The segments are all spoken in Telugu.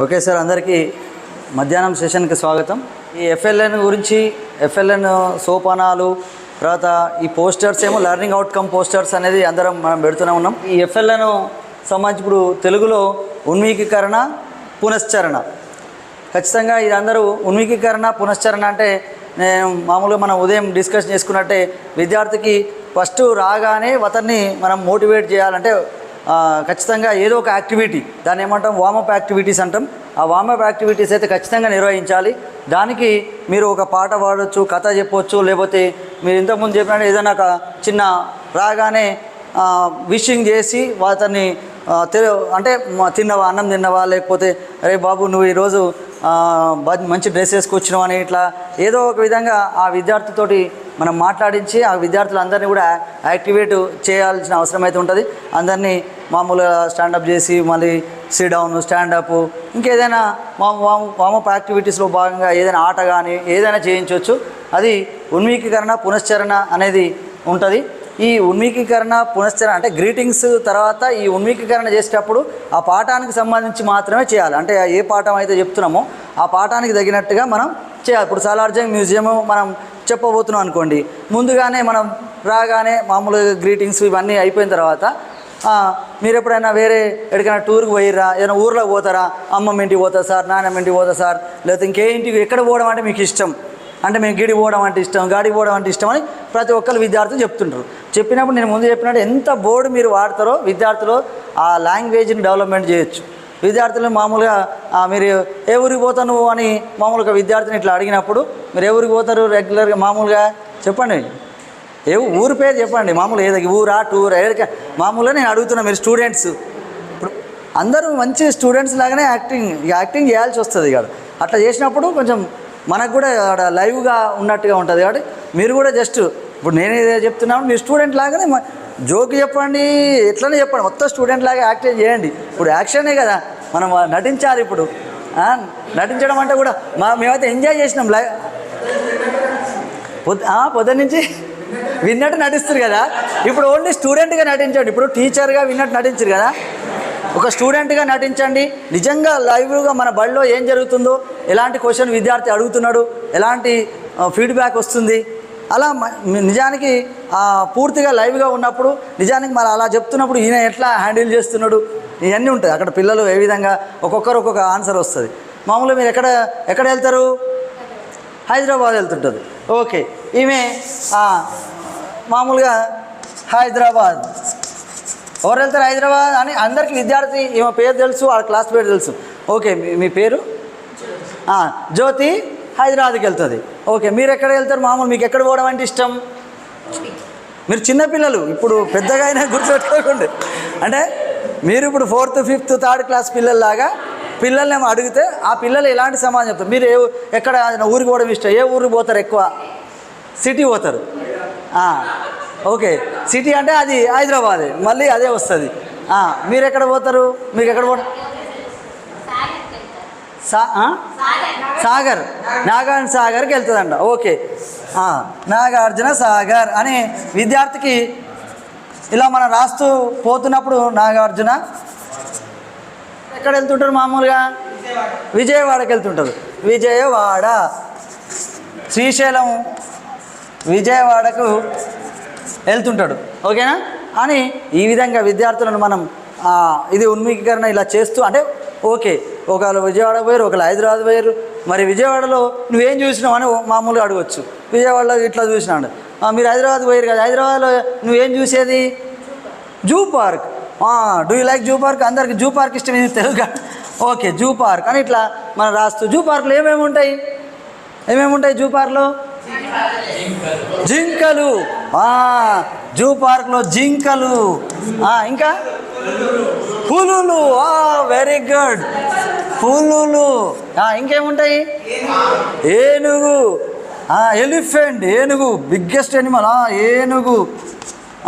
ఓకే సార్ అందరికీ మధ్యాహ్నం సెషన్కి స్వాగతం. ఈ ఎఫ్ఎల్ఎన్ గురించి ఎఫ్ఎల్ఎన్ సోపానాలు తర్వాత ఈ పోస్టర్స్ ఏమో లెర్నింగ్ అవుట్కమ్ పోస్టర్స్ అనేది అందరం మనం పెడుతూనే ఉన్నాం. ఈ ఎఫ్ఎల్ఎన్ సంబంధించి ఇప్పుడు తెలుగులో ఉన్మీకీకరణ పునశ్చరణ. ఖచ్చితంగా ఇది అందరూ ఉన్మీకీకరణ పునశ్చరణ అంటే నేను మామూలుగా మనం ఉదయం డిస్కస్ చేసుకున్నట్టే విద్యార్థికి ఫస్ట్ రాగానే అతన్ని మనం మోటివేట్ చేయాలంటే ఖచ్చితంగా ఏదో ఒక యాక్టివిటీ దాన్ని ఏమంటాం వామప్ యాక్టివిటీస్ అంటాం. ఆ వామప్ యాక్టివిటీస్ అయితే ఖచ్చితంగా నిర్వహించాలి. దానికి మీరు ఒక పాట పాడవచ్చు కథ చెప్పవచ్చు లేకపోతే మీరు ఇంతకుముందు చెప్పినట్టు ఏదైనా ఒక చిన్న రాగానే విషింగ్ చేసి అతన్ని అంటే తిన్నవా అన్నం తిన్నవా లేకపోతే అరే బాబు నువ్వు ఈరోజు మంచి డ్రెస్ వేసుకొచ్చినావు అని ఇట్లా ఏదో ఒక విధంగా ఆ విద్యార్థితోటి మనం మాట్లాడించి ఆ విద్యార్థులందరినీ కూడా యాక్టివేట్ చేయాల్సిన అవసరం అయితే ఉంటుంది. అందరినీ మామూలుగా స్టాండప్ చేసి మళ్ళీ సిడౌన్ స్టాండప్ ఇంకేదైనా వామప్ యాక్టివిటీస్లో భాగంగా ఏదైనా ఆట కానీ ఏదైనా చేయించవచ్చు అది ఉన్మీకీకరణ పునశ్చరణ అనేది ఉంటుంది. ఈ ఉన్మీకీకరణ పునశ్చరణ అంటే గ్రీటింగ్స్ తర్వాత ఈ ఉన్మీకీకరణ చేసేటప్పుడు ఆ పాఠానికి సంబంధించి మాత్రమే చేయాలి. అంటే ఏ పాఠం అయితే చెప్తున్నామో ఆ పాఠానికి తగినట్టుగా మనం చేయాలి. ఇప్పుడు సాలార్జంగ్ మ్యూజియం మనం చెప్పబోతున్నాం అనుకోండి. ముందుగానే మనం రాగానే మామూలుగా గ్రీటింగ్స్ ఇవన్నీ అయిపోయిన తర్వాత మీరు ఎప్పుడైనా వేరే ఎక్కడికైనా టూర్కి పోయిర్రా? ఏదైనా ఊర్లో పోతారా? అమ్మమ్మ ఇంటికి పోతా సార్ నాన్నమ్మ ఇంటికి పోతా సార్ లేకపోతే ఇంకే ఇంటికి ఎక్కడ పోవడం అంటే మీకు ఇష్టం. అంటే మేము గిడి పోవడం అంటే ఇష్టం గాడి పోవడం అంటే ఇష్టం అని ప్రతి ఒక్కరు విద్యార్థులు చెప్తుంటారు. చెప్పినప్పుడు నేను ముందు చెప్పినట్టు ఎంత బోర్డు మీరు వాడతారో విద్యార్థులు ఆ లాంగ్వేజ్ని డెవలప్మెంట్ చేయొచ్చు. విద్యార్థులు మామూలుగా మీరు ఏ ఊరికి పోతా నువ్వు అని మామూలుగా విద్యార్థిని ఇట్లా అడిగినప్పుడు మీరు ఏ ఊరికి పోతారు రెగ్యులర్గా మామూలుగా చెప్పండి. ఏ ఊరు పేరు చెప్పండి. మామూలుగా ఏదో ఊరా టూర్ ఏదో మామూలుగా నేను అడుగుతున్నా మీరు స్టూడెంట్స్. ఇప్పుడు అందరూ మంచి స్టూడెంట్స్ లాగానే యాక్టింగ్ యాక్టింగ్ చేయాల్సి వస్తుంది ఇక్కడ అట్లా చేసినప్పుడు కొంచెం మనకు కూడా లైవ్గా ఉన్నట్టుగా ఉంటుంది కాబట్టి మీరు కూడా జస్ట్ ఇప్పుడు నేను ఏదో చెప్తున్నాను మీ స్టూడెంట్ లాగానే జోక్ చెప్పండి ఎట్లనే చెప్పండి మొత్తం స్టూడెంట్ లాగా యాక్ట్ చేయండి. ఇప్పుడు యాక్షనే కదా మనం నటించాలి ఇప్పుడు. నటించడం అంటే కూడా మా మేమైతే ఎంజాయ్ చేసినాం లైవ్ పొద్దు పొద్దున్న నుంచి విన్నట్టు నటిస్తారు కదా. ఇప్పుడు ఓన్లీ స్టూడెంట్గా నటించండి. ఇప్పుడు టీచర్గా విన్నట్టు నటించరు కదా. ఒక స్టూడెంట్గా నటించండి. నిజంగా లైవ్గా మన బడిలో ఏం జరుగుతుందో ఎలాంటి క్వశ్చన్ విద్యార్థి అడుగుతున్నాడు ఎలాంటి ఫీడ్బ్యాక్ వస్తుంది అలా మ- నిజానికి పూర్తిగా లైవ్గా ఉన్నప్పుడు నిజానికి మరి అలా చెప్తున్నప్పుడు ఈయన ఎట్లా హ్యాండిల్ చేస్తున్నాడు? ఇవన్నీ ఉంటాయి. అక్కడ పిల్లలు ఏ విధంగా ఒక్కొక్కరు ఒక్కొక్క ఆన్సర్ వస్తుంది. మామూలుగా మీరు ఎక్కడ ఎక్కడ వెళ్తారు? హైదరాబాద్ వెళ్తుంటుంది. ఓకే. ఈమె మామూలుగా హైదరాబాద్. ఎవరు వెళ్తారు హైదరాబాద్ అని అందరికీ విద్యార్థి ఈమె పేరు తెలుసు వాళ్ళ క్లాస్ పేరు తెలుసు. ఓకే. మీ- పేరు? జ్యోతి? హైదరాబాద్కి వెళ్తుంది. ఓకే మీరు ఎక్కడ వెళ్తారు? మామూలు మీకు ఎక్కడ పోవడం అంటే ఇష్టం? మీరు చిన్నపిల్లలు ఇప్పుడు పెద్దగా అయినా గుర్తుపెట్టుకోకండి. అంటే మీరు ఇప్పుడు ఫోర్త్ ఫిఫ్త్ థర్డ్ క్లాస్ పిల్లల్లాగా పిల్లల్ని ఏమో అడిగితే ఆ పిల్లలు ఎలాంటి సమాజం చెప్తారు? మీరు ఏ ఎక్కడ ఊరికి పోవడం ఇష్టం? ఏ ఊరికి పోతారు ఎక్కువ? సిటీ పోతారు. ఓకే. సిటీ అంటే అది హైదరాబాద్ మళ్ళీ అదే వస్తుంది. మీరు ఎక్కడ పోతారు? మీకు ఎక్కడ పోవడం? సా సాగర్. నాగార్జున సాగర్కి వెళ్తుందంట. ఓకే. నాగార్జున సాగర్ అనే విద్యార్థికి ఇలా మనం రాస్తూ పోతున్నప్పుడు నాగార్జున ఎక్కడ వెళ్తుంటారు మామూలుగా? విజయవాడకి వెళ్తుంటారు విజయవాడ. శ్రీశైలం విజయవాడకు వెళ్తుంటాడు. ఓకేనా? అని ఈ విధంగా విద్యార్థులను మనం ఇది ఉన్మీకరణ ఇలా చేస్తూ అంటే ఓకే ఒకవేళ విజయవాడ పోయారు ఒకవేళ హైదరాబాద్ పోయారు మరి విజయవాడలో నువ్వేం చూసినావు అని మామూలుగా అడగచ్చు. విజయవాడలో ఇట్లా చూసినాడు. మీరు హైదరాబాద్ పోయారు కదా హైదరాబాద్లో నువ్వేం చూసేది? Zoo park. Do you like zoo park? అందరికి జూ పార్క్ ఇష్టం ఇది తెలుగు ఓకే జూ పార్క్. అని ఇట్లా మనం రాస్తూ జూ పార్క్లో ఏమేమి ఉంటాయి? ఏమేమి ఉంటాయి జూ పార్క్లో? జింకలు. జూ పార్క్లో జింకలు. ఇంకా? పులులు. వెరీ గుడ్ పులులు. ఇంకేముంటాయి? ఏనుగు. ఎలిఫెంట్ ఏనుగు. బిగ్గెస్ట్ ఎనిమల్ ఏనుగు.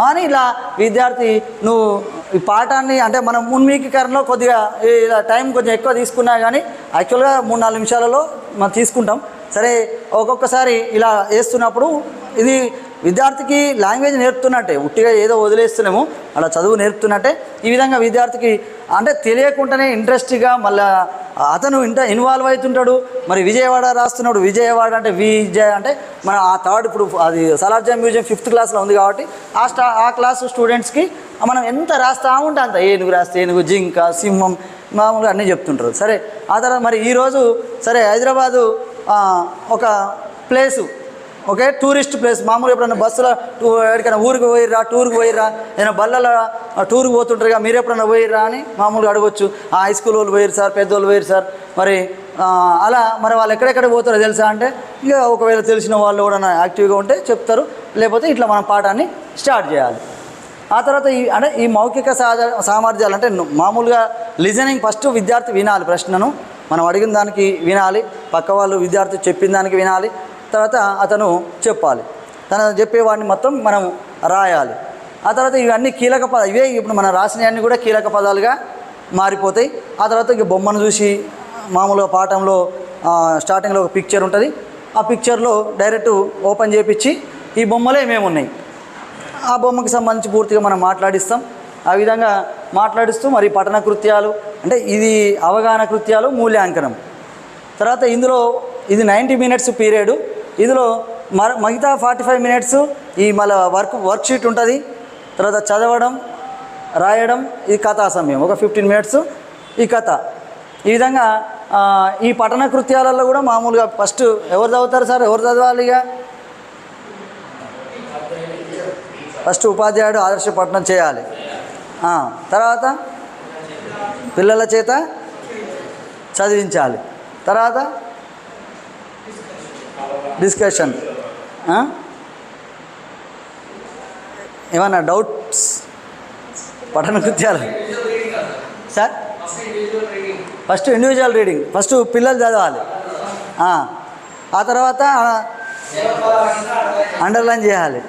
అని ఇలా విద్యార్థి నువ్వు ఈ పాఠాన్ని అంటే మనం ఉన్మీకీకరణలో కొద్దిగా ఇలా టైం కొంచెం ఎక్కువ తీసుకున్నా కానీ యాక్చువల్గా మూడు నాలుగు నిమిషాలలో మనం తీసుకుంటాం. సరే ఒక్కొక్కసారి ఇలా వేస్తున్నప్పుడు ఇది విద్యార్థికి లాంగ్వేజ్ నేర్పుతున్నట్టే ఉట్టిగా ఏదో వదిలేస్తున్నాము అలా చదువు నేర్పుతున్నట్టే ఈ విధంగా విద్యార్థికి అంటే తెలియకుండానే ఇంట్రెస్ట్గా మళ్ళా అతను ఇంట ఇన్వాల్వ్ అవుతుంటాడు మరి విజయవాడ రాస్తున్నాడు విజయవాడ అంటే విజయ అంటే మన ఆ థర్డ్ ఇప్పుడు అది సలార్జా మ్యూజియం ఫిఫ్త్ క్లాస్లో ఉంది కాబట్టి ఆ స్టా ఆ క్లాస్ స్టూడెంట్స్కి మనం ఎంత రాస్తా ఉంటే అంత ఏనుగు రాస్తే ఏనుగు జింక సింహం మామూలుగా అన్నీ చెప్తుంటారు. సరే ఆ తర్వాత మరి ఈరోజు సరే హైదరాబాదు ఒక ప్లేసు ఓకే? Tourist place. మామూలుగా ఎప్పుడైనా బస్సులో టూ ఎక్కడికైనా ఊరికి పోయిర్రా టూర్కి పోయిర్రా ఏదైనా బళ్ళలో టూర్కి పోతుంటారుగా మీరు ఎప్పుడైనా పోయిర్రా అని మామూలుగా అడగొచ్చు. ఆ హై స్కూల్ వాళ్ళు పోయిరు సార్ పెద్దోళ్ళు పోయిరు సార్. మరి అలా మరి వాళ్ళు ఎక్కడెక్కడ పోతారో తెలుసా అంటే ఇక ఒకవేళ తెలిసిన వాళ్ళు కూడా యాక్టివ్గా ఉంటే చెప్తారు. లేకపోతే ఇట్లా మనం పాఠాన్ని స్టార్ట్ చేయాలి. ఆ తర్వాత ఈ అంటే ఈ మౌఖిక సాధ సామర్థ్యాలు అంటే మామూలుగా లిజనింగ్ ఫస్ట్ విద్యార్థి వినాలి ప్రశ్నను. మనం అడిగిన దానికి వినాలి. పక్క వాళ్ళు విద్యార్థి చెప్పిన దానికి వినాలి. తర్వాత అతను చెప్పాలి. తను చెప్పేవాడిని మొత్తం మనం రాయాలి. ఆ తర్వాత ఇవన్నీ కీలక పదాలు ఇవే ఇప్పుడు మనం రాసినవన్నీ కూడా కీలక పదాలుగా మారిపోతాయి. ఆ తర్వాత ఇక బొమ్మను చూసి మామూలుగా పాఠంలో స్టార్టింగ్లో ఒక పిక్చర్ ఉంటుంది. ఆ పిక్చర్లో డైరెక్ట్ ఓపెన్ చేపించి ఈ బొమ్మలే ఏమేమి ఉన్నాయి ఆ బొమ్మకి సంబంధించి పూర్తిగా మనం మాట్లాడిస్తాం. ఆ విధంగా మాట్లాడిస్తూ మరి పఠన కృత్యాలు అంటే ఇది అవగాహన కృత్యాలు మూల్యాంకనం. తర్వాత ఇందులో ఇది నైంటీ మినిట్స్ పీరియడ్. ఇందులో మర మిగతా ఫార్టీ ఫైవ్ మినిట్స్ ఈ మళ్ళీ వర్క్ వర్క్ షీట్ ఉంటుంది. తర్వాత చదవడం రాయడం ఇది కథా సమయం. ఒక ఫిఫ్టీన్ మినిట్స్ ఈ కథ. ఈ విధంగా ఈ పఠన కృత్యాలలో కూడా మామూలుగా ఫస్ట్ ఎవరు చదువుతారు సార్? ఎవరు చదవాలి ఇక? ఫస్ట్ ఉపాధ్యాయుడు ఆదర్శ పఠనం చేయాలి. తర్వాత పిల్లల చేత చదివించాలి. తర్వాత డిస్కషన్. ఏమన్నా డౌట్స్? పఠన కృత్యాలు. Sir? First individual reading first పిల్లలు చదవాలి. ఆ, తర్వాత అండర్లైన్ చేయాలి.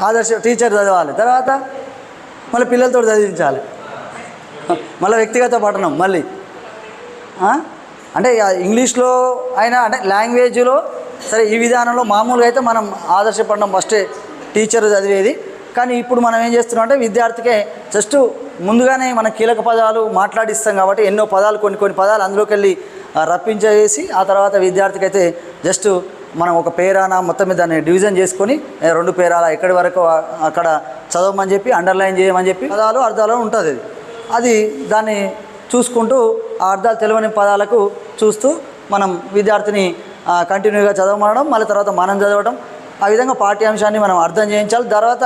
ఆదర్శ టీచర్ చదవాలి. తర్వాత మళ్ళీ పిల్లలతో చదివించాలి. మళ్ళీ వ్యక్తిగత పఠనం మళ్ళీ. అంటే ఇంగ్లీష్లో అయినా అంటే లాంగ్వేజ్లో సరే ఈ విధానంలో మామూలుగా అయితే మనం ఆదర్శపడడం ఫస్టే టీచర్ చదివేది. కానీ ఇప్పుడు మనం ఏం చేస్తున్నాం అంటే విద్యార్థికే జస్ట్ ముందుగానే మన కీలక పదాలు మాట్లాడిస్తాం కాబట్టి ఎన్నో పదాలు కొన్ని కొన్ని పదాలు అందులోకి వెళ్ళి ఆ, రప్పించేసి ఆ తర్వాత విద్యార్థికి అయితే జస్ట్ మనం ఒక పేరాన మొత్తం మీద దాన్ని డివిజన్ చేసుకొని రెండు పేరాల ఎక్కడి వరకు అక్కడ చదవమని చెప్పి అండర్లైన్ చేయమని చెప్పి పదాలు అర్థాలు ఉంటుంది. అది దాన్ని చూసుకుంటూ అర్థాలు తెలియని పదాలకు చూస్తూ మనం విద్యార్థిని కంటిన్యూగా చదవమనడం మళ్ళీ తర్వాత మనం చదవడం. ఆ విధంగా పాఠ్యాంశాన్ని మనం అర్థం చేయించాలి. తర్వాత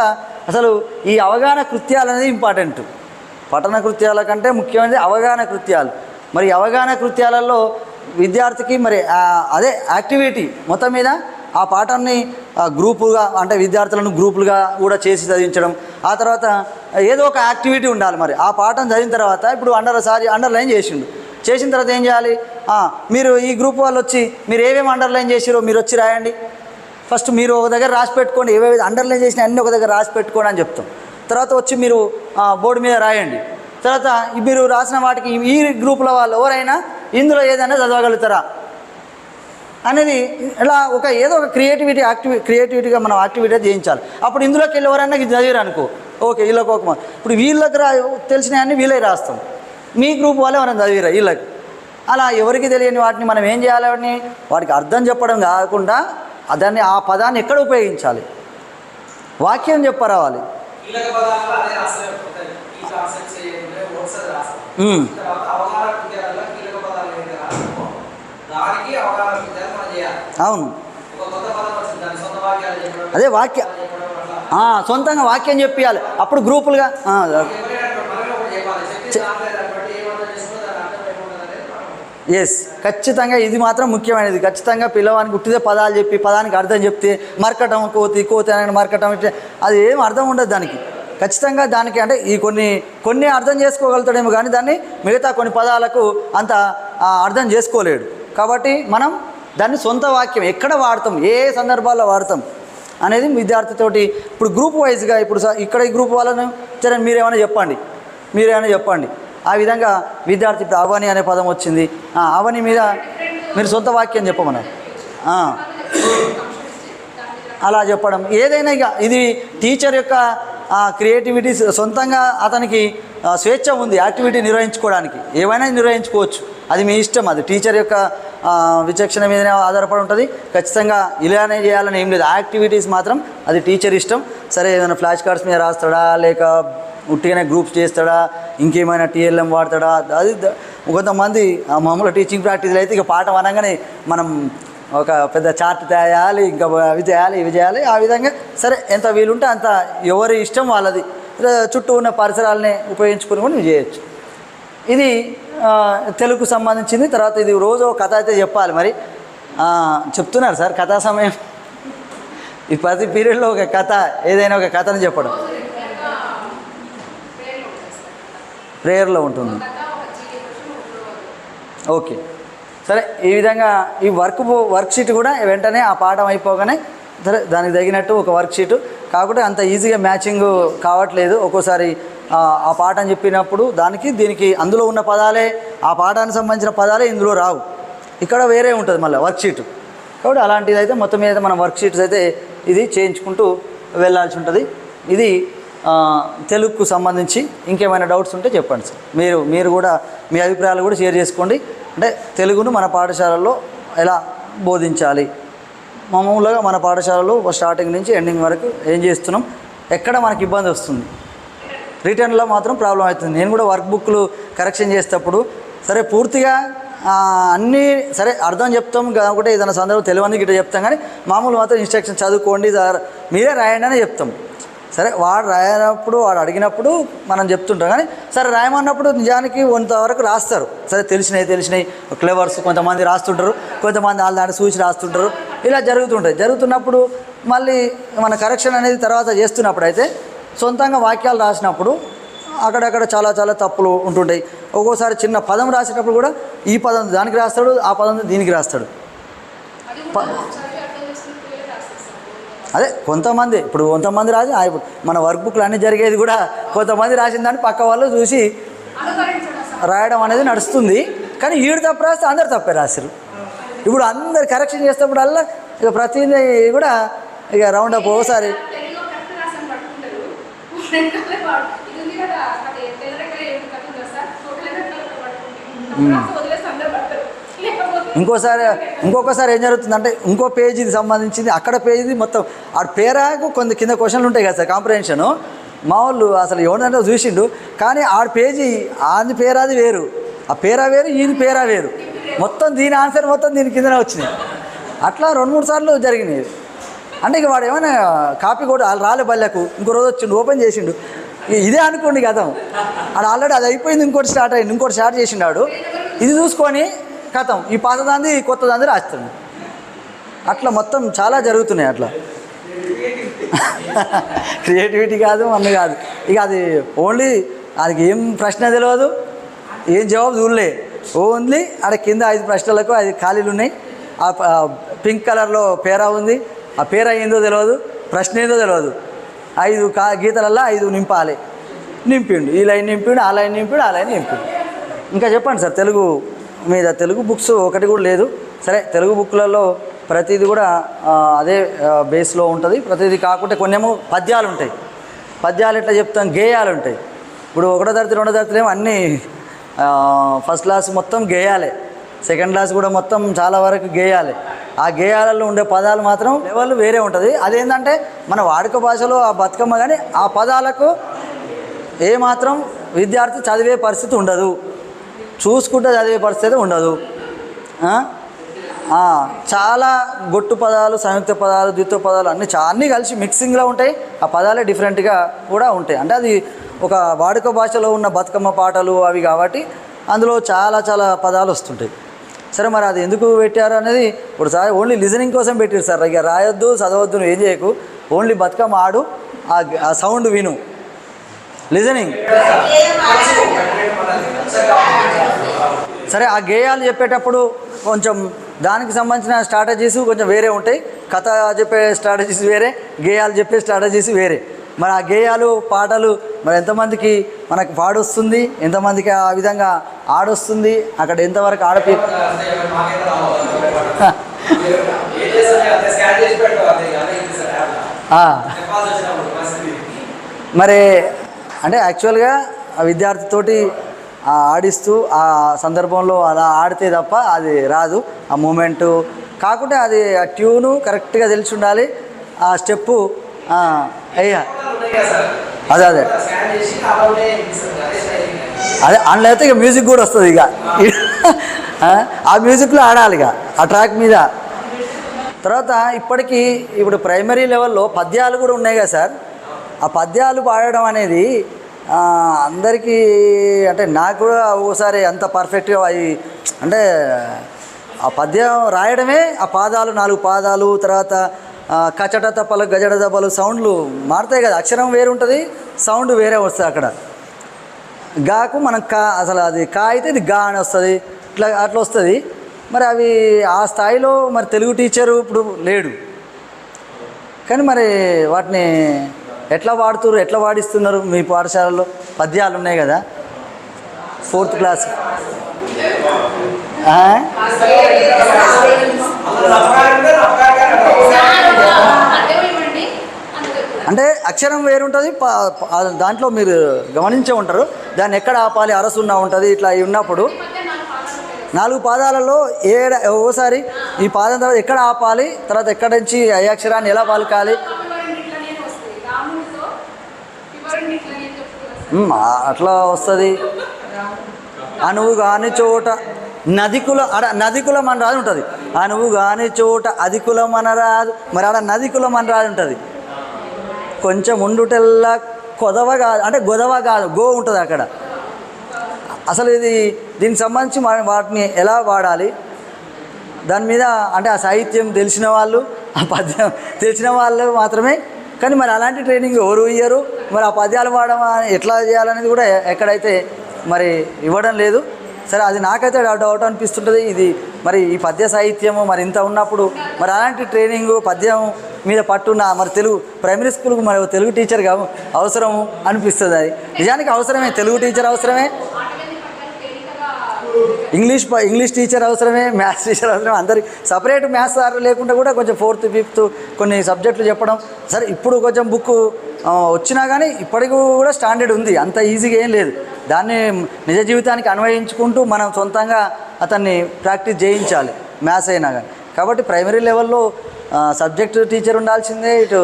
అసలు ఈ అవగాహన కృత్యాలు అనేది ఇంపార్టెంట్ పఠన కృత్యాల కంటే ముఖ్యమైనది అవగాహన కృత్యాలు. మరి అవగాహన కృత్యాలలో విద్యార్థికి మరి అదే యాక్టివిటీ మొత్తం మీద ఆ పాఠాన్ని గ్రూపుగా అంటే విద్యార్థులను గ్రూపులుగా కూడా చేసి చదివించడం. ఆ తర్వాత ఏదో ఒక యాక్టివిటీ ఉండాలి మరి. ఆ పాఠం చదివిన తర్వాత ఇప్పుడు అండర్ సారి అండర్లైన్ చేసిండు. చేసిన తర్వాత ఏం చేయాలి? మీరు ఈ గ్రూప్ వాళ్ళు వచ్చి మీరు ఏమేమి అండర్లైన్ చేసిరో మీరు వచ్చి రాయండి. ఫస్ట్ మీరు ఒక దగ్గర రాసి పెట్టుకోండి. ఏవేవి అండర్లైన్ చేసిన అన్ని ఒక దగ్గర రాసి పెట్టుకోండి అని చెప్తాం. తర్వాత వచ్చి మీరు బోర్డు మీద రాయండి. తర్వాత మీరు రాసిన వాటికి ఈ గ్రూప్ల వాళ్ళు ఎవరైనా ఇందులో ఏదైనా చదవగలుగుతారా? అనేది ఇలా ఒక ఏదో ఒక క్రియేటివిటీ యాక్టివి క్రియేటివిటీగా మనం యాక్టివిటీ చేయించాలి. అప్పుడు ఇందులోకి వెళ్ళి ఎవరైనా ఇది చదివారు అనుకో. ఓకే వీళ్ళకి ఒక ఇప్పుడు వీళ్ళకి రా తెలిసినవన్నీ వీళ్ళే రాస్తాం. మీ గ్రూప్ వాళ్ళు ఎవరైనా చదివిరా? వీళ్ళకి అలా ఎవరికి తెలియని వాటిని మనం ఏం చేయాలి వాటిని? వాటికి అర్థం చెప్పడం కాకుండా దాన్ని ఆ పదాన్ని ఎక్కడ ఉపయోగించాలి? వాక్యం చెప్పరావాలి మనం అవును. అదే వాక్య సొంతంగా వాక్యం చెప్పియాలి. అప్పుడు గ్రూపులుగా ఆ, ఎవరైనా మనమే ఒకటి చెప్పాలి చెప్పి దాంట్లో దాన్ని బట్టి ఏమర్థం చేసుకుంటే దాని అర్థం ఏముంటుంది అనేది మనం ఎస్ ఖచ్చితంగా ఇది మాత్రం ముఖ్యమైనది. ఖచ్చితంగా పిల్లవానికి ఉట్టిదే పదాలు చెప్పి పదానికి అర్థం చెప్తే మరకటం కోతి కోతి అని మరకటం అది ఏం అర్థం ఉండదు దానికి. ఖచ్చితంగా దానికి అంటే ఈ కొన్ని కొన్ని అర్థం చేసుకోగలుగుతాడేమో కానీ దాన్ని మిగతా కొన్ని పదాలకు అంత అర్థం చేసుకోలేడు. కాబట్టి మనం దాన్ని సొంత వాక్యం ఎక్కడ వాడతాం ఏ సందర్భాల్లో వాడతాం అనేది విద్యార్థితోటి ఇప్పుడు గ్రూప్ వైజ్గా ఇప్పుడు స- ఇక్కడ ఈ గ్రూప్ వాళ్ళను సరే మీరేమైనా చెప్పండి. మీరేమైనా చెప్పండి. ఆ విధంగా విద్యార్థి ఇప్పుడు అవని అనే పదం వచ్చింది. ఆ అవని మీద మీరు సొంత వాక్యం చెప్పమన్నారు. అలా చెప్పడం. ఏదైనా ఇక ఇది టీచర్ యొక్క క్రియేటివిటీ సొంతంగా అతనికి స్వేచ్ఛ ఉంది యాక్టివిటీ నిర్వహించుకోవడానికి. ఏమైనా నిర్వహించుకోవచ్చు. అది మీ ఇష్టం అది టీచర్ యొక్క విచక్షణ మీదనే ఆధారపడి ఉంటుంది. ఖచ్చితంగా ఇలానే చేయాలని ఏం లేదు. యాక్టివిటీస్ మాత్రం అది టీచర్ ఇష్టం. సరే ఏదైనా ఫ్లాష్ కార్డ్స్ మీద రాస్తాడా లేక ఉట్టిగానే గ్రూప్స్ చేస్తాడా ఇంకేమైనా టీఎల్ఎం వాడతాడా? అది కొంతమంది ఆ మామూలు టీచింగ్ ప్రాక్టీస్లో అయితే ఇక పాఠం అనగానే మనం ఒక పెద్ద చార్ట్ తేయాలి ఇంకా అవి చేయాలి ఇవి చేయాలి. ఆ విధంగా సరే ఎంత వీలుంటే అంత ఎవరి ఇష్టం వాళ్ళది. చుట్టూ ఉన్న పరిసరాలని ఉపయోగించుకుని కూడా నువ్వు చేయొచ్చు. ఇది తెలుగుకు సంబంధించింది. తర్వాత ఇది రోజు ఒక కథ అయితే చెప్పాలి మరి. చెప్తున్నారు సార్ కథా సమయం. ఈ ప్రతి పీరియడ్లో ఒక కథ ఏదైనా ఒక కథను చెప్పడం. ప్రేయర్లో ఉంటుంది. ఓకే. సరే ఈ విధంగా ఈ వర్క్ వర్క్ షీట్ కూడా వెంటనే ఆ పాఠం అయిపోగానే సరే దానికి తగినట్టు ఒక వర్క్ షీట్. అంత ఈజీగా మ్యాచింగ్ కావట్లేదు. ఒక్కోసారి ఆ, పాఠం చెప్పినప్పుడు దానికి దీనికి అందులో ఉన్న పదాలే ఆ పాఠానికి సంబంధించిన పదాలే ఇందులో రావు. ఇక్కడ వేరే ఉంటుంది మళ్ళీ వర్క్ షీట్. కాబట్టి అలాంటిది అయితే మొత్తం మీద మనం వర్క్ షీట్స్ అయితే ఇది చేయించుకుంటూ వెళ్ళాల్సి ఉంటుంది. ఇది తెలుగుకు సంబంధించి ఇంకేమైనా డౌట్స్ ఉంటే చెప్పండి సార్. మీరు మీరు కూడా మీ అభిప్రాయాలు కూడా షేర్ చేసుకోండి. అంటే తెలుగును మన పాఠశాలలో ఎలా బోధించాలి? మామూలుగా మన పాఠశాలలో స్టార్టింగ్ నుంచి ఎండింగ్ వరకు ఏం చేస్తున్నాం? ఎక్కడ మనకి ఇబ్బంది వస్తుంది? రిటర్న్లో మాత్రం ప్రాబ్లం అవుతుంది. నేను కూడా వర్క్ బుక్లు కరెక్షన్ చేసేటప్పుడు సరే పూర్తిగా అన్నీ సరే అర్థం చెప్తాం కాబట్టి ఏదైనా సందర్భం తెలియని గిట్ట చెప్తాం కానీ మామూలు మాత్రం ఇన్స్ట్రక్షన్ చదువుకోండి మీరే రాయండి అని చెప్తాం. సరే వాడు రాయనప్పుడు వాడు అడిగినప్పుడు మనం చెప్తుంటాం. కానీ సరే రాయమన్నప్పుడు నిజానికి కొంతవరకు రాస్తారు. సరే తెలిసినవి తెలిసినవి. క్లెవర్స్ కొంతమంది రాస్తుంటారు. కొంతమంది వాళ్ళ దాన్ని చూసి రాస్తుంటారు. ఇలా జరుగుతుంటాయి. జరుగుతున్నప్పుడు మళ్ళీ మన కరెక్షన్ అనేది తర్వాత చేస్తున్నప్పుడు అయితే సొంతంగా వాక్యాలు రాసినప్పుడు అక్కడక్కడ చాలా చాలా తప్పులు ఉంటుంటాయి. ఒక్కోసారి చిన్న పదం రాసేటప్పుడు కూడా ఈ పదం దానికి రాస్తాడు ఆ పదం దీనికి రాస్తాడు. అదే కొంతమంది ఇప్పుడు కొంతమంది రాసి మన వర్క్ బుక్లు అన్నీ జరిగేది కూడా కొంతమంది రాసిన దాన్ని పక్క వాళ్ళు చూసి రాయడం అనేది నడుస్తుంది. కానీ ఈడు తప్పు రాస్తే అందరు తప్పే రాశారు ఇప్పుడు అందరు కరెక్షన్ చేసినప్పుడల్లా ఇక ప్రతిదీ కూడా ఇక రౌండ్ అప్ ఒకసారి. తెలుగులో ఇంకోసారి ఇంకొకసారి ఏం జరుగుతుందంటే ఇంకో పేజీకి సంబంధించింది అక్కడ పేజీది మొత్తం ఆ పేరాకు కొన్ని కింద క్వశ్చన్లు ఉంటాయి కదా సార్ కాంప్రహెన్షను మా వాళ్ళు అసలు ఎవడంటే చూసిండు కానీ ఆడ పేజీ ఆది పేరాది వేరు. ఆ పేరా వేరు ఈయన పేరా వేరు. మొత్తం దీని ఆన్సర్ మొత్తం దీని కిందనే వచ్చినాయి. అట్లా రెండు మూడు సార్లు జరిగినాయి. అంటే ఇక వాడు ఏమైనా కాపీ కూడా వాళ్ళు రాలే బల్లెకు. ఇంకో రోజు వచ్చిండు ఓపెన్ చేసిండు. ఇదే అనుకోండి కదా ఆడ ఆల్రెడీ అది అయిపోయింది ఇంకోటి స్టార్ట్ అయింది ఇంకోటి స్టార్ట్ చేసిండాడు ఇది చూసుకొని కథం. ఈ పాతదాంది కొత్తదాంది రాస్తుంది అట్లా మొత్తం చాలా జరుగుతున్నాయి అట్లా. క్రియేటివిటీ కాదు అన్నీ కాదు. ఇక అది ఓన్లీ అది ఏం ప్రశ్న తెలియదు ఏం జవాబు చూడలే. ఓన్లీ ఆడ కింద ఐదు ప్రశ్నలకు ఐదు ఖాళీలు ఉన్నాయి. ఆ పింక్ కలర్లో పేరా ఉంది. ఆ పేర ఏందో తెలియదు ప్రశ్న ఏందో తెలియదు ఐదు కా గీతలల్లో ఐదు నింపాలి. నింపిండు. ఈ లైన్ నింపిండు ఆ లైన్ నింపిండు ఆ లైన్ నింపిండు. ఇంకా చెప్పండి సార్ తెలుగు మీద తెలుగు బుక్స్ ఒకటి కూడా లేదు. సరే తెలుగు బుక్లలో ప్రతిదీ కూడా అదే బేస్లో ఉంటుంది. ప్రతిదీ కాకుంటే కొన్నేమో పద్యాలు ఉంటాయి పద్యాలు ఎట్లా చెప్తాం? గేయాలు ఉంటాయి ఇప్పుడు ఒకటో తరగతి రెండో తరగతి ఏమో అన్నీ ఫస్ట్ క్లాస్ మొత్తం గేయాలే. సెకండ్ క్లాస్ కూడా మొత్తం చాలా వరకు గేయాలి. ఆ గేయాలలో ఉండే పదాలు మాత్రం లెవెల్ వేరే ఉంటుంది. అదేంటంటే మన వాడుక భాషలో ఆ బతుకమ్మ కానీ ఆ పదాలకు ఏమాత్రం విద్యార్థి చదివే పరిస్థితి ఉండదు. చూసుకుంటే చదివే పరిస్థితి ఉండదు. చాలా గొట్టు పదాలు సంయుక్త పదాలు ద్విత్వ పదాలు అన్నీ చా అన్నీ కలిసి మిక్సింగ్లో ఉంటాయి. ఆ పదాలే డిఫరెంట్గా కూడా ఉంటాయి. అంటే అది ఒక వాడుక భాషలో ఉన్న బతుకమ్మ పాటలు అవి కాబట్టి అందులో చాలా చాలా పదాలు వస్తుంటాయి. సరే మరి అది ఎందుకు పెట్టారు అనేది ఇప్పుడు సార్ ఓన్లీ లిజనింగ్ కోసం పెట్టారు సార్. ఇక రాయొద్దు చదవద్దు నువ్వు ఏం చేయకు. ఓన్లీ బతుకమ్మ ఆడు ఆ ఆ సౌండ్ విను. లిజనింగ్. సరే ఆ గేయాలు చెప్పేటప్పుడు కొంచెం దానికి సంబంధించిన స్ట్రాటజీస్ కొంచెం వేరే ఉంటాయి. కథ చెప్పే స్ట్రాటజీస్ వేరే గేయాలు చెప్పే స్ట్రాటజీస్ వేరే. మరి ఆ గేయాలు పాటలు మరి ఎంతమందికి మనకు పాడొస్తుంది ఎంతమందికి ఆ విధంగా ఆడొస్తుంది అక్కడ ఎంతవరకు ఆడపి మరి అంటే యాక్చువల్గా ఆ విద్యార్థితోటి ఆడిస్తూ ఆ సందర్భంలో అలా ఆడితే తప్ప అది రాదు. ఆ మూమెంటు కాకుంటే అది ఆ ట్యూను కరెక్ట్గా తెలిసి ఉండాలి ఆ స్టెప్పు అయ్యా. అదే అదే. అదే అందులో అయితే ఇక మ్యూజిక్ కూడా వస్తుంది ఇక. ఆ, మ్యూజిక్లో ఆడాలి ఇక ఆ ట్రాక్ మీద. తర్వాత ఇప్పటికీ ఇప్పుడు ప్రైమరీ లెవెల్లో పద్యాలు కూడా ఉన్నాయి కదా సార్. ఆ పద్యాలు పాడడం అనేది అందరికీ అంటే నాకు కూడా ఒకసారి అంత పర్ఫెక్ట్గా అవి అంటే ఆ పద్యం రాయడమే ఆ పాదాలు నాలుగు పాదాలు తర్వాత కచట తప్పలు గజడ తప్పలు సౌండ్లు మారుతాయి కదా అక్షరం వేరు ఉంటుంది సౌండ్ వేరే వస్తుంది అక్కడ. గాకు మనం కా అసలు అది కా అయితే ఇది గా అని వస్తుంది ఇట్లా అట్లా వస్తుంది. మరి అవి ఆ స్థాయిలో మరి తెలుగు టీచరు ఇప్పుడు లేడు. కానీ మరి వాటిని ఎట్లా వాడుతున్నారు ఎట్లా వాడిస్తున్నారు మీ పాఠశాలలో? పద్యాలు ఉన్నాయి కదా? ఫోర్త్ క్లాస్ అంటే అక్షరం వేరుంటుంది దాంట్లో మీరు గమనించే ఉంటారు. దాన్ని ఎక్కడ ఆపాలి అరసున్నా ఉంటుంది ఇట్లా అవి ఉన్నప్పుడు. నాలుగు పాదాలలో ఏడ ఓసారి ఈ పాదం తర్వాత ఎక్కడ ఆపాలి తర్వాత ఎక్కడ నుంచి ఏ అక్షరాన్ని ఎలా పలకాలి వివరణ ఇట్లనే వస్తుంది రాముడితో వివరణ ఇట్లనే చెప్తూ మ్, ఆ- అట్లా వస్తుంది. అనువు కాని చోట నదికుల అడ నది కులం అని రాదు ఉంటుంది. అనువు కాని చోట అది కులం అని రాదు. మరి ఆడ నది కులం అని రాదు ఉంటుంది. కొంచెం ఉండుటెల్లా కొదవ కాదు అంటే గొదవ కాదు గో ఉంటుంది అక్కడ. అసలు ఇది దీనికి సంబంధించి వాటిని ఎలా వాడాలి? దాని మీద అంటే ఆ సాహిత్యం తెలిసిన వాళ్ళు ఆ పద్యం తెలిసిన వాళ్ళు మాత్రమే. కానీ మరి అలాంటి ట్రైనింగ్ ఎవరు ఇయ్యరు? మరి ఆ పద్యాలు వాడడం ఎట్లా చేయాలనేది కూడా ఎక్కడైతే మరి ఇవ్వడం లేదు. సరే అది నాకైతే డౌట్ డౌట్ అనిపిస్తుంటుంది. ఇది మరి ఈ పద్య సాహిత్యము మరి ఇంత ఉన్నప్పుడు మరి అలాంటి ట్రైనింగ్ పద్యం మీద పట్టున్న మరి తెలుగు ప్రైమరీ స్కూల్కి మరి తెలుగు టీచర్ కా అవసరము అనిపిస్తుంది అది. నిజానికి అవసరమే తెలుగు టీచర్ అవసరమే. ఇంగ్లీష్ ఇంగ్లీష్ టీచర్ అవసరమే మ్యాథ్స్ టీచర్ అవసరమే అందరి సపరేట్ మ్యాథ్స్ సార్ లేకుండా కూడా కొంచెం ఫోర్త్ ఫిఫ్త్ కొన్ని సబ్జెక్టులు చెప్పడం. సరే ఇప్పుడు కొంచెం బుక్ వచ్చినా కానీ ఇప్పటికి కూడా స్టాండర్డ్ ఉంది అంత ఈజీగా ఏం లేదు. దాన్ని నిజ జీవితానికి అన్వయించుకుంటూ మనం సొంతంగా అతన్ని ప్రాక్టీస్ చేయించాలి మ్యాథ్స్ అయినా కానీ కాబట్టి ప్రైమరీ లెవెల్లో సబ్జెక్ట్ టీచర్ ఉండాల్సిందే ఇటు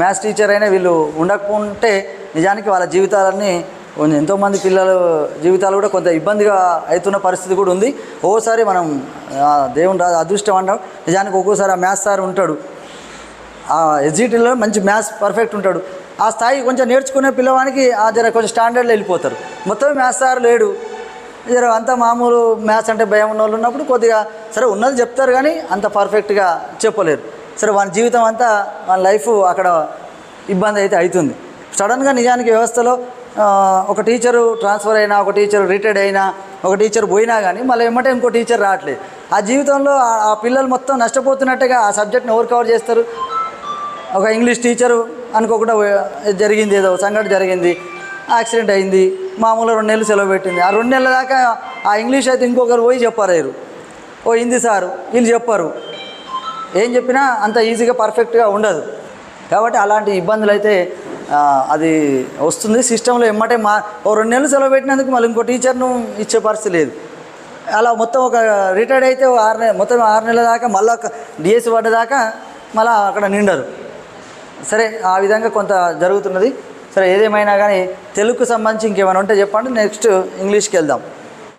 మ్యాథ్స్ టీచర్ అయినా వీళ్ళు ఉండకుంటే నిజానికి వాళ్ళ జీవితాలన్నీ ఎంతోమంది పిల్లల జీవితాలు కూడా కొంత ఇబ్బందిగా అవుతున్న పరిస్థితి కూడా ఉంది. ఓసారి మనం దేవుని రా అదృష్టం అంటాం. నిజానికి ఒక్కోసారి ఆ మ్యాథ్స్ సార్ ఉంటాడు. ఆ ఎస్జిటీలో మంచి మ్యాథ్స్ పర్ఫెక్ట్ ఉంటాడు. ఆ స్థాయి కొంచెం నేర్చుకునే పిల్లవానికి ఆ జర కొంచెం స్టాండర్డ్లో వెళ్ళిపోతారు. మొత్తం మ్యాథ్స్ సార్ లేడు. జర అంతా మామూలు మ్యాథ్స్ అంటే భయం ఉన్న వాళ్ళు ఉన్నప్పుడు కొద్దిగా సరే ఉన్నది చెప్తారు కానీ అంత పర్ఫెక్ట్గా చెప్పలేరు. సరే వాళ్ళ జీవితం అంతా వాళ్ళ లైఫ్ అక్కడ ఇబ్బంది అయితే అవుతుంది. సడన్గా నిజానికి వ్యవస్థలో ఒక టీచరు ట్రాన్స్ఫర్ అయినా ఒక టీచర్ రిటైర్డ్ అయినా ఒక టీచర్ పోయినా కానీ మళ్ళీ ఏమంటే ఇంకో టీచర్ రావట్లేదు. ఆ జీవితంలో ఆ- పిల్లలు మొత్తం నష్టపోతున్నట్టుగా ఆ సబ్జెక్ట్ని ఎవరు కవర్ చేస్తారు? ఒక ఇంగ్లీష్ టీచరు అనుకోకుండా జరిగింది ఏదో సంఘటన జరిగింది యాక్సిడెంట్ అయింది మామూలుగా రెండు నెలలు సెలవు పెట్టింది. ఆ రెండు నెలల దాకా ఆ ఇంగ్లీష్ అయితే ఇంకొకరు పోయి చెప్పారు ఓ హిందీ సారు వీళ్ళు చెప్పారు. ఏం చెప్పినా అంత ఈజీగా పర్ఫెక్ట్గా ఉండదు. కాబట్టి అలాంటి ఇబ్బందులు అయితే అది వస్తుంది సిస్టంలో ఎమ్మటే మా ఓ రెండు నెలలు సెలవు పెట్టినందుకు మళ్ళీ ఇంకో టీచర్ను ఇచ్చే పరిస్థితి లేదు. అలా మొత్తం ఒక రిటైర్డ్ అయితే ఆరు నెల మొత్తం ఆరు నెలల దాకా మళ్ళీ ఒక డిఎస్సి పడ్డదాకా మళ్ళీ అక్కడ నిండరు. సరే ఆ విధంగా కొంత జరుగుతున్నది. సరే ఏదేమైనా కానీ తెలుగుకు సంబంధించి ఇంకేమైనా ఉంటే చెప్పండి. నెక్స్ట్ ఇంగ్లీష్కి వెళ్దాం.